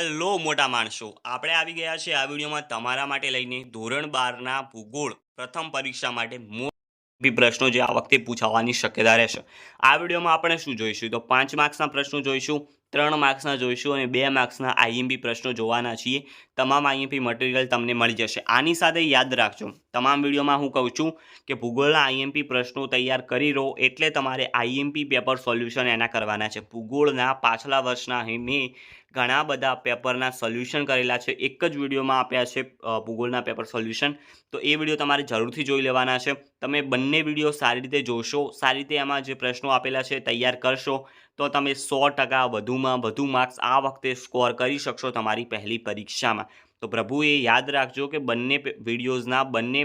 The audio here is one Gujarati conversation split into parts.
હેલો મોટા માણસો. આપણે આવી ગયા છે આ વિડીયોમાં તમારા માટે લઈને ધોરણ બારના ભૂગોળ પ્રથમ પરીક્ષા માટે મોટી પ્રશ્નો જે આ વખતે પૂછાવાની શક્યતા રહેશે. આ વિડીયોમાં આપણે શું જોઈશું? તો પાંચ માર્ક્સના પ્રશ્નો જોઈશું. ત્રણ માર્ક્સના જોઈશું અને બે માર્ક્સના આઈએમપી પ્રશ્નો જોવાના છીએ. તમામ આઈએમપી મટીરિયલ તમને મળી જશે. આની સાથે યાદ રાખજો. તમામ વિડીયોમાં હું કહું છું કે ભૂગોળના આઈએમપી પ્રશ્નો તૈયાર કરી રહો એટલે તમારે આઈએમપી પેપર સોલ્યુશન એના કરવાના છે. ભૂગોળના પાછલા વર્ષના મેં ઘણા બધા પેપરના સોલ્યુશન કરેલા છે. એક જ વિડીયોમાં આપ્યા છે ભૂગોળના પેપર સોલ્યુશન. તો એ વીડિયો તમારે જરૂરથી જોઈ લેવાના છે. તમે બંને વીડિયો સારી રીતે જોશો, સારી રીતે એમાં જે પ્રશ્નો આપેલા છે તૈયાર કરશો. તો તમે સો ટકા વધુમાં વધુ માર્ક્સ આ વખતે સ્કોર કરી શકશો તમારી પહેલી પરીક્ષામાં. તો પ્રભુએ યાદ રાખજો કે બંને વિડીયોઝના બંને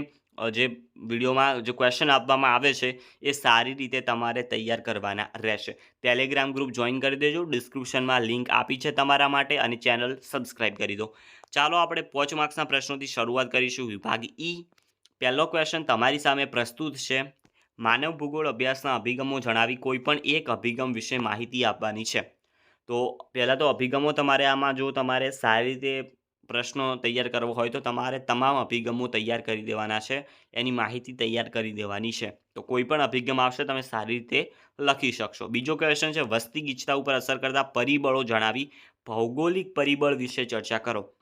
જે વિડીયોમાં જે ક્વેશ્ચન આપવામાં આવે છે, એ સારી રીતે તમારે તૈયાર કરવાના રહેશે. ટેલિગ્રામ ગ્રુપ જોઈન કરી દેજો ડિસ્ક્રિપ્શનમાં લિંક આપી છે તમારા માટે અને ચેનલ સબસ્ક્રાઈબ કરી દો. ચાલો આપણે પોચ માર્ક્સના પ્રશ્નોથી શરૂઆત કરીશું. વિભાગ ઈ પહેલો ક્વેશ્ચન તમારી સામે પ્રસ્તુત છે. માનવ ભૂગોળ અભ્યાસના અભિગમો જણાવી કોઈ પણ એક અભિગમ વિશે માહિતી આપવાની છે. તો પહેલાં તો અભિગમો તમારે આમાં જો તમારે સારી રીતે પ્રશ્નો તૈયાર કરવો હોય તો તમારે તમામ અભિગમો તૈયાર કરી દેવાના છે. એની માહિતી તૈયાર કરી દેવાની છે. તો કોઈ પણ અભિગમ આવશે તમે સારી રીતે લખી શકશો. બીજો ક્વેશ્ચન છે વસ્તી ગીચતા ઉપર અસર કરતા પરિબળો જણાવી. ભૌગોલિક પરિબળ વિશે ચર્ચા કરો.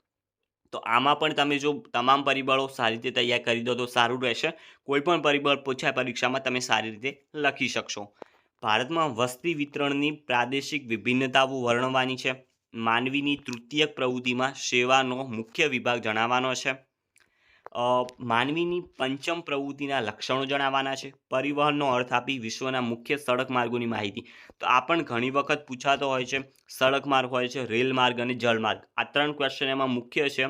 તો આમાં પણ તમે જો તમામ પરિબળો સારી રીતે તૈયાર કરી દો તો સારું રહેશે. કોઈપણ પરિબળ પૂછાય પરીક્ષામાં તમે સારી રીતે લખી શકશો. ભારતમાં વસ્તી વિતરણની પ્રાદેશિક વિભિન્નતાઓ વર્ણવવાની છે. માનવીની તૃતીયક પ્રવૃત્તિમાં સેવાનો મુખ્ય વિભાગ જણાવવાનો છે. માનવીની પંચમ પ્રવૃત્તિના લક્ષણો જણાવવાના છે. પરિવહનનો અર્થ આપી વિશ્વના મુખ્ય સડક માર્ગોની માહિતી. તો આ પણ ઘણી વખત પૂછાતો હોય છે. સડક માર્ગ હોય છે, રેલ માર્ગ અને જળમાર્ગ આ ત્રણ ક્વેશ્ચન એમાં મુખ્ય છે.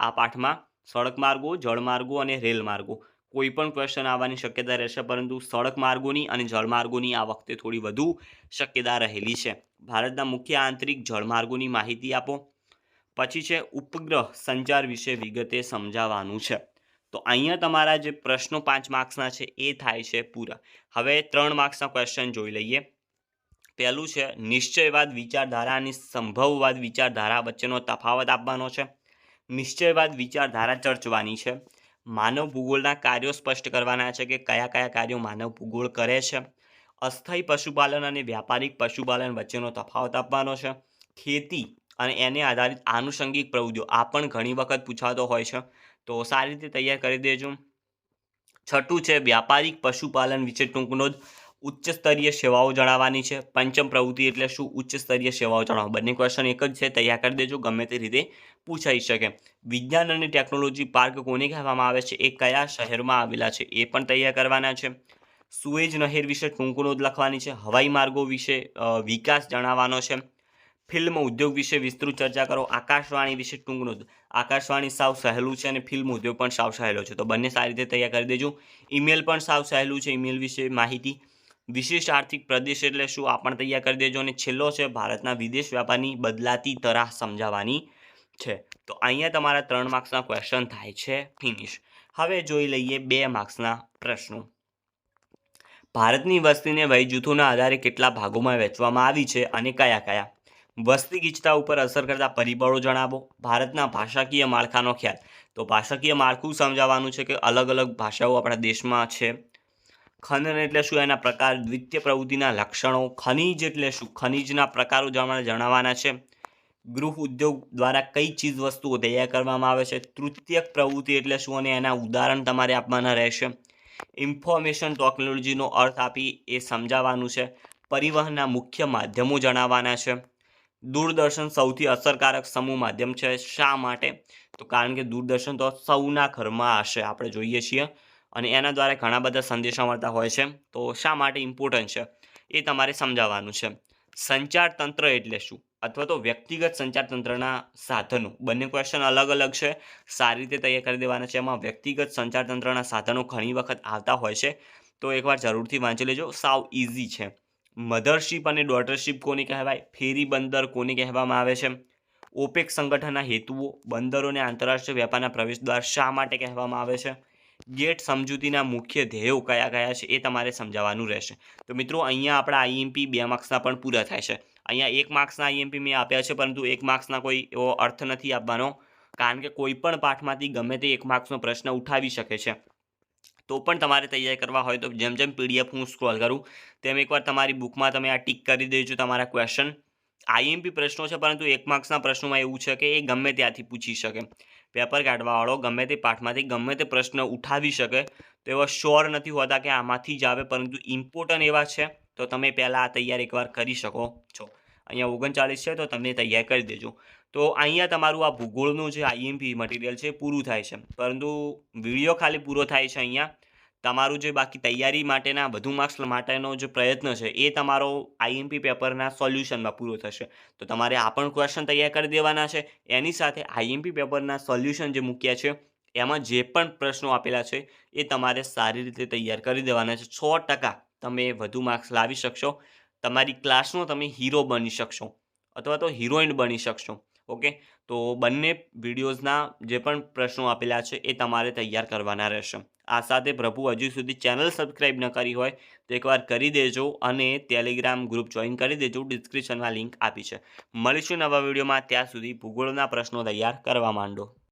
આ પાઠમાં સડક માર્ગો જળમાર્ગો અને રેલ માર્ગો. કોઈ પણ ક્વેશ્ચન આવવાની શક્યતા રહેશે, પરંતુ સડક માર્ગોની અને જળમાર્ગોની આ વખતે થોડી વધુ શક્યતા રહેલી છે. ભારતના મુખ્ય આંતરિક જળમાર્ગોની માહિતી આપો. પછી છે ઉપગ્રહ સંચાર વિશે વિગતે સમજાવવાનું છે. તો અહીંયા તમારા જે પ્રશ્નો પાંચ માર્ક્સના છે એ થાય છે પૂરા. હવે ત્રણ માર્ક્સના ક્વેશ્ચન જોઈ લઈએ. પહેલું છે, નિશ્ચયવાદ વિચારધારા અને સંભવવાદ વિચારધારા વચ્ચેનો તફાવત આપવાનો છે. નિશ્ચયવાદ વિચારધારા ચર્ચવાની છે. માનવ ભૂગોળના કાર્યો સ્પષ્ટ કરવાના છે કે કયા કયા કાર્યો માનવ ભૂગોળ કરે છે. અસ્થાયી પશુપાલન અને વ્યાપારિક પશુપાલન વચ્ચેનો તફાવત આપવાનો છે. ખેતી અને એને આધારિત આનુષંગિક પ્રવૃત્તિઓ. આ પણ ઘણી વખત પૂછાતો હોય છે. તો સારી રીતે તૈયાર કરી દેજો. છઠ્ઠું છે વ્યાપારિક પશુપાલન વિશે ટૂંકનો જ ઉચ્ચ સ્તરીય સેવાઓ જણાવવાની છે. પંચમ પ્રવૃત્તિ એટલે શું? ઉચ્ચ સ્તરીય સેવાઓ જણાવો. બંને ક્વેશ્ચન એક જ છે. તૈયાર કરી દેજો. ગમે તે રીતે પૂછાઈ શકે. વિજ્ઞાન અને ટેકનોલોજી પાર્ક કોને કહેવામાં આવે છે? એ કયા શહેરમાં આવેલા છે? એ પણ તૈયાર કરવાના છે. સુએજ નહેર વિશે ટૂંકનો નોંધ લખવાની છે. હવાઈ માર્ગો વિશે વિકાસ જણાવવાનો છે. ફિલ્મ ઉદ્યોગ વિશે વિસ્તૃત ચર્ચા કરો. આકાશવાણી વિશે ટૂંકનું આકાશવાણી સાવ સહેલું છે અને ફિલ્મ ઉદ્યોગ પણ સાવ સહેલો છે. તો બંને સારી રીતે તૈયાર કરી દેજો. ઈમેલ પણ સાવ સહેલું છે ઈમેલ વિશે માહિતી. વિશિષ્ટ આર્થિક પ્રદેશ એટલે શું આ પણ તૈયાર કરી દેજો અને છેલ્લો છે ભારતના વિદેશ વ્યાપારની બદલાતી તરાહ સમજાવવાની છે. તો અહીંયા તમારા ત્રણ માર્ક્સના ક્વેશ્ચન થાય છે ફિનિશ હવે જોઈ લઈએ બે માર્ક્સના પ્રશ્નો. ભારતની વસ્તીને વય જૂથોના આધારે કેટલા ભાગોમાં વહેંચવામાં આવી છે અને કયા કયા? વસ્તી ગીચતા ઉપર અસર કરતા પરિબળો જણાવો. ભારતના ભાષાકીય માળખાનો ખ્યાલ. તો ભાષાકીય માળખું સમજાવવાનું છે કે અલગ અલગ ભાષાઓ આપણા દેશમાં છે. ખનન એટલે શું? એના પ્રકાર, દ્વિતીય પ્રવૃત્તિના લક્ષણો, ખનિજ એટલે શું? ખનિજના પ્રકારો જણાવવાના છે. ગૃહ ઉદ્યોગ દ્વારા કઈ ચીજ વસ્તુઓ તૈયાર કરવામાં આવે છે? તૃતીયક પ્રવૃત્તિ એટલે શું? અને એના ઉદાહરણ તમારે આપવાના રહેશે. ઇન્ફોર્મેશન ટેકનોલોજીનો અર્થ આપી એ સમજાવવાનું છે. પરિવહનના મુખ્ય માધ્યમો જણાવવાના છે. દૂરદર્શન સૌથી અસરકારક સમૂહ માધ્યમ છે. શા માટે? તો કારણ કે દૂરદર્શન તો સૌના ઘરમાં હશે, આપણે જોઈએ છીએ. અને એના દ્વારા ઘણા બધા સંદેશા મળતા હોય છે. તો શા માટે ઇમ્પોર્ટન્ટ છે? એ તમારે સમજાવવાનું છે. સંચાર તંત્ર એટલે શું? અથવા તો વ્યક્તિગત સંચાર તંત્રના સાધનો. બંને ક્વેશ્ચન અલગ અલગ છે. સારી રીતે તૈયાર કરી દેવાના છે. એમાં વ્યક્તિગત સંચાર તંત્રના સાધનો ઘણી વખત આવતા હોય છે. તો એકવાર જરૂરથી વાંચી લેજો. સાવ ઇઝી છે. મધરશિપ અને ડોટરશિપ કોને કહેવાય? ફેરી બંદર કોને કહેવામાં આવે છે? ઓપેક સંગઠનના હેતુઓ બંદરો અને આંતરરાષ્ટ્રીય વેપારના પ્રવેશદ્વાર શા માટે કહેવામાં આવે છે? ગેટ સમજૂતીના મુખ્ય ધ્યેયો કયા કયા છે એ તમારે સમજાવવાનું રહેશે. તો મિત્રો, અહીંયા આપણા આઈએમપી બે માર્ક્સના પણ પૂરા થાય છે. અહીંયા એક માર્ક્સના આઈએમપી મેં આપ્યા છે, પરંતુ એક માર્ક્સના કોઈ એવો અર્થ નથી આપવાનો. કારણ કે કોઈ પણ પાઠમાંથી ગમે તે એક માર્ક્સનો પ્રશ્ન ઉઠાવી શકે છે. તો પણ તમારે તૈયાર કરવા હોય તો જેમ જેમ પીડીએફ હું સ્ક્રોલ કરું, તેમ એકવાર તમારી બુકમાં તમે આ ટીક કરી દેજો તમારા ક્વેશ્ચન આઈએમપી પ્રશ્નો છે, પરંતુ એક માર્ક્સના પ્રશ્નોમાં એવું છે કે એ ગમે ત્યાંથી પૂછી શકે. પેપર કાઢવાવાળો ગમે તે પાઠમાંથી ગમે તે પ્રશ્ન ઉઠાવી શકે, તો એવા શ્યોર નથી હોતા કે આમાંથી જ આવે, પરંતુ ઇમ્પોર્ટન્ટ એવા છે, તો તમે પહેલાં આ તૈયારી એકવાર કરી શકો છો. અહીંયા ઓગણચાળીસ છે, તો તમે તૈયાર કરી દેજો. તો અહીંયા તમારું આ ભૂગોળનું જે આઈએમપી મટીરિયલ છે પૂરું થાય છે. પરંતુ વીડિયો ખાલી પૂરો થાય છે અહીંયા. તમારું જે બાકી તૈયારી માટેના વધુ માર્ક્સ માટેનો જે પ્રયત્ન છે એ તમારો આઈએમપી પેપરના સોલ્યુશનમાં પૂરો થશે. તો તમારે આ પણ ક્વેશ્ચન તૈયાર કરી દેવાના છે. એની સાથે આઈએમપી પેપરના સોલ્યુશન જે મૂક્યા છે, એમાં જે પણ પ્રશ્નો આપેલા છે એ તમારે સારી રીતે તૈયાર કરી દેવાના છે. છ ટકા તમે વધુ માર્ક્સ લાવી શકશો. તમારી ક્લાસનો તમે હીરો બની શકશો. અથવા તો હિરોઈન બની શકશો. ઓકે? તો બંને વિડીયોઝના જે પણ પ્રશ્નો આપેલા છે એ તમારે તૈયાર કરવાના રહેશે. આ સાથે પ્રભુ હજુ સુધી ચેનલ સબસ્ક્રાઈબ ન કરી હોય તો એકવાર કરી દેજો અને ટેલિગ્રામ ગ્રુપ જોઈન કરી દેજો. ડિસ્ક્રિપ્શનમાં લિંક આપી છે. મળીશું નવા વિડીયોમાં. ત્યાં સુધી ભૂગોળના પ્રશ્નો તૈયાર કરવા માંડો.